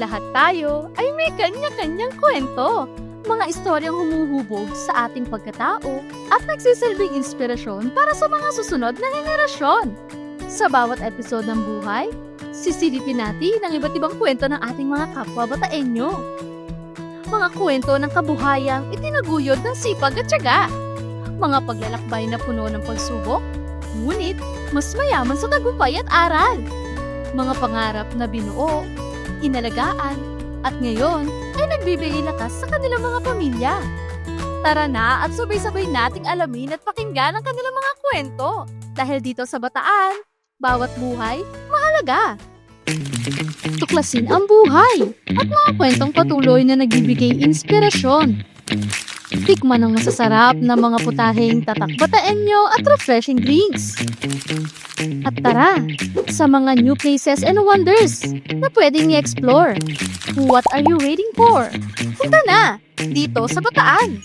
Lahat tayo ay may kanya-kanyang kwento. Mga istoryang humuhubog sa ating pagkatao at nagsisilbing inspirasyon para sa mga susunod na henerasyon. Sa bawat episode ng buhay, sisilipin natin ang iba't ibang kwento ng ating mga kapwa bataenyo. Mga kwento ng kabuhayang itinaguyod ng sipag at tiyaga. Mga paglalakbay na puno ng pagsubok, ngunit mas mayaman sa tagumpay at aral. Mga pangarap na binuo, inalagaan, at ngayon ay nagbibigay lakas sa kanilang mga pamilya. Tara na at sabay-sabay nating alamin at pakinggan ang kanilang mga kwento. Dahil dito sa Bataan, bawat buhay mahalaga. Tuklasin ang buhay at mga kwentong patuloy na nagbibigay inspirasyon. Tikman ang masasarap na mga putaheng tatak bataenyo at refreshing drinks. At tara, sa mga new places and wonders na pwedeng i-explore. What are you waiting for? Punta na! Dito sa Bataan!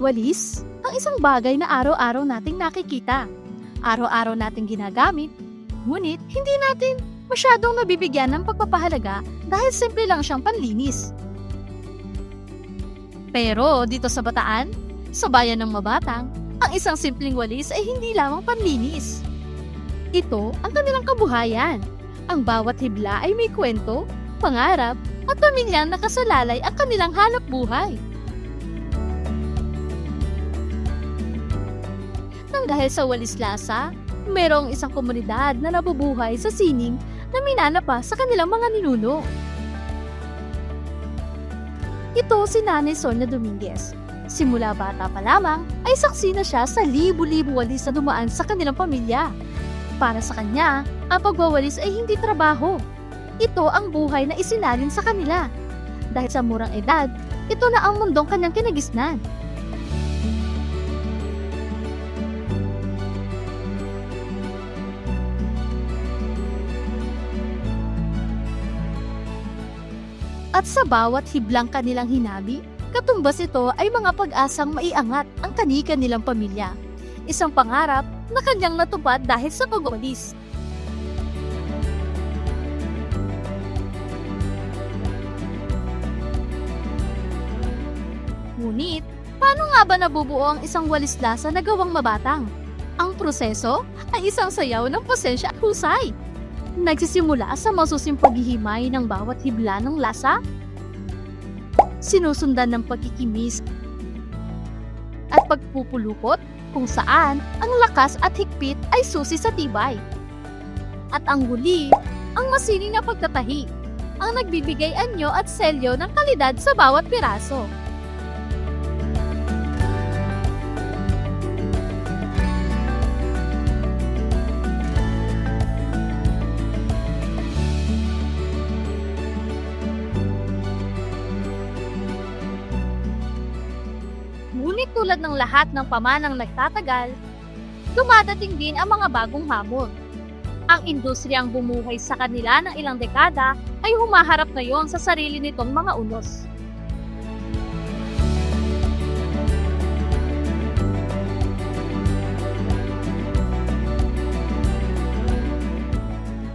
Walis, ang isang bagay na araw-araw nating nakikita. Araw-araw nating ginagamit, ngunit hindi natin masyadong nabibigyan ng pagpapahalaga dahil simple lang siyang panlinis. Pero dito sa Bataan, sa bayan ng Mabatang, ang isang simpleng walis ay hindi lamang panlinis. Ito ang kanilang kabuhayan. Ang bawat hibla ay may kwento, pangarap, at pamilyang nakasalalay ang kanilang hanap buhay. Nang dahil sa walis lasa, merong isang komunidad na nabubuhay sa sining na minanapa sa kanilang mga ninuno. Ito si Nanay Sonia Dominguez. Simula bata pa lamang ay saksi na siya sa libu-libu walis na dumaan sa kanilang pamilya. Para sa kanya, ang pagwawalis ay hindi trabaho. Ito ang buhay na isinalin sa kanila. Dahil sa murang edad, ito na ang mundong kanyang kinagisnan. At sa bawat hiblang kanilang hinabi, katumbas ito ay mga pag-asang maiangat ang kanika nilang pamilya. Isang pangarap na kanyang natupad dahil sa pagwalis. Ngunit, paano nga ba nabubuo ang isang walis lasa na gawang mabatang? Ang proseso ay isang sayaw ng pasensya at husay. Nagsisimula sa masusing paghihimay ng bawat hibla ng lasa, sinusundan ng pagkikimis at pagpupulupot kung saan ang lakas at higpit ay susi sa tibay. At ang huli, ang masining na pagtatahi, ang nagbibigay anyo at selyo ng kalidad sa bawat piraso. Ngunit tulad ng lahat ng pamanang nagtatagal, dumadating din ang mga bagong hamon. Ang industriyang bumuhay sa kanila ng ilang dekada ay humaharap ngayon sa sarili nitong mga unos.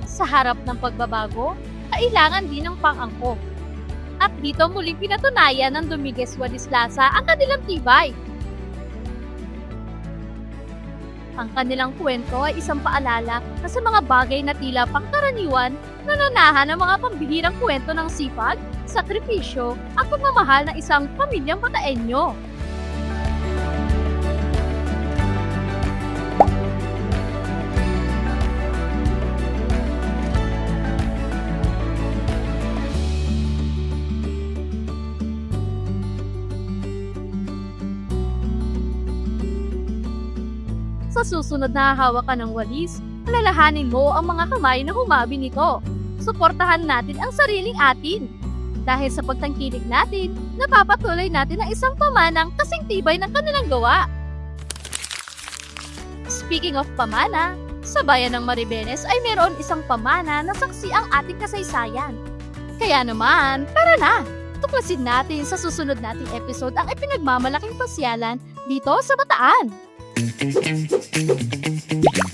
Sa harap ng pagbabago, kailangan din ng pang-angkop. At dito muling pinatunayan ng Dominguez Wadislasa ang kanilang tibay. Ang kanilang kwento ay isang paalala na sa mga bagay na tila pangkaraniwan, nananahan ang mga pambihirang kwento ng sipag, sakripisyo at pagmamahal ng isang pamilyang pataenyo. Sa susunod na hawak ka ng walis, alalahanin mo ang mga kamay na humabi nito. Suportahan natin ang sariling atin. Dahil sa pagtangkilik natin, napapatuloy natin ang isang pamanang kasing tibay ng kanilang gawa. Speaking of pamana, sa bayan ng Maribenes ay mayroon isang pamana na saksi ang ating kasaysayan. Kaya naman, tara na! Tuklasin natin sa susunod nating episode ang ipinagmamalaking pasyalan dito sa Bataan. Thank you.